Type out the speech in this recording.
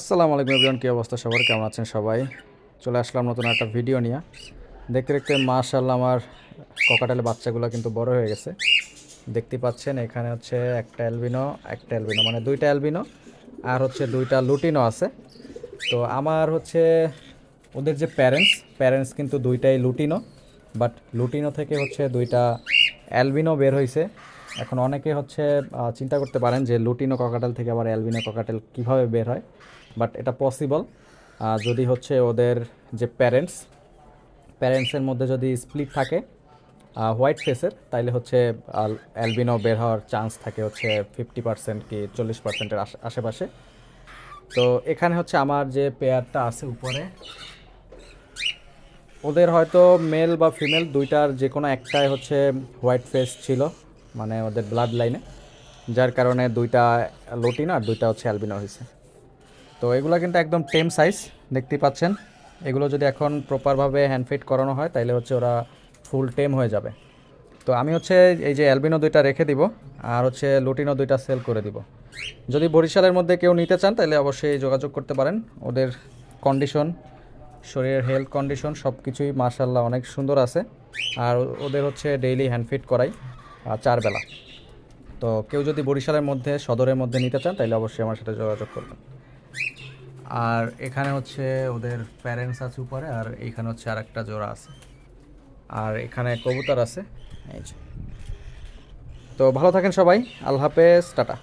আসসালামু আলাইকুম এভরিওয়ান, কী অবস্থা সবার? কেমন আছেন সবাই? চলে আসলাম নতুন একটা ভিডিও নিয়ে। দেখতে দেখতে মাশাল্লাহ আমার ককাটেলের বাচ্চাগুলো কিন্তু বড় হয়ে গেছে। দেখতে পাচ্ছেন, এখানে হচ্ছে একটা অ্যালবিনো একটা অ্যালবিনো মানে দুইটা অ্যালবিনো আর হচ্ছে দুইটা লুটিনো আছে। তো আমার হচ্ছে ওদের যে প্যারেন্টস প্যারেন্টস কিন্তু দুইটাই লুটিনো, বাট লুটিনো থেকে হচ্ছে দুইটা অ্যালবিনো বের হয়েছে এখন অনেকে হচ্ছে চিন্তা করতে পারেন যে লুটিনো ককাটেল থেকে আবার অ্যালবিনো ককাটেল কীভাবে বের হয়, বাট এটা পসিবল। যদি হচ্ছে ওদের যে প্যারেন্টস, প্যারেন্টসের মধ্যে যদি স্প্লিট থাকে হোয়াইট ফেসের, তাইলে হচ্ছে অ্যালবিনো বের হওয়ার চান্স থাকে হচ্ছে ফিফটি পার্সেন্ট কি চল্লিশ পার্সেন্টের আশেপাশে। তো এখানে হচ্ছে আমার যে পেয়ারটা আছে উপরে, ওদের হয়তো মেল বা ফিমেল দুইটার যে কোনো একটাই হচ্ছে হোয়াইট ফেস ছিল। মানে ওদের ব্লাড লাইনে যার কারণে দুইটা লটিনো আর দুইটা হচ্ছে অ্যালবিনো হয়েছে। তো এগুলো কিন্তু একদম টেম সাইজ দেখতেই পাচ্ছেন। এগুলো যদি এখন প্রপারভাবে হ্যান্ডফিট করানো হয় তাহলে হচ্ছে ওরা ফুল টেম হয়ে যাবে। তো আমি হচ্ছে এই যে অ্যালবিনো দুইটা রেখে দিব, আর হচ্ছে লুটিনো দুইটা সেল করে দিব। যদি বরিশালের মধ্যে কেউ নিতে চান তাহলে অবশ্যই যোগাযোগ করতে পারেন। ওদের কন্ডিশন শরীরের হেলথ কন্ডিশন সব কিছুই মার্শাল্লাহ অনেক সুন্দর আছে। আর ওদের হচ্ছে ডেইলি হ্যান্ডফিট করাই। চার বেলা তো কেউ যদি বরিশালের মধ্যে সদরের মধ্যে নিতে চান তাহলে অবশ্যই আমার সাথে যোগাযোগ করবেন। আর এখানে হচ্ছে ওদের প্যারেন্টস আছে উপরে আর এখানে হচ্ছে আর একটা জোড়া আছে। আর এখানে কবুতর আছে। এই তো ভালো থাকেন সবাই। আল্লাহ হাফেজ টাটা।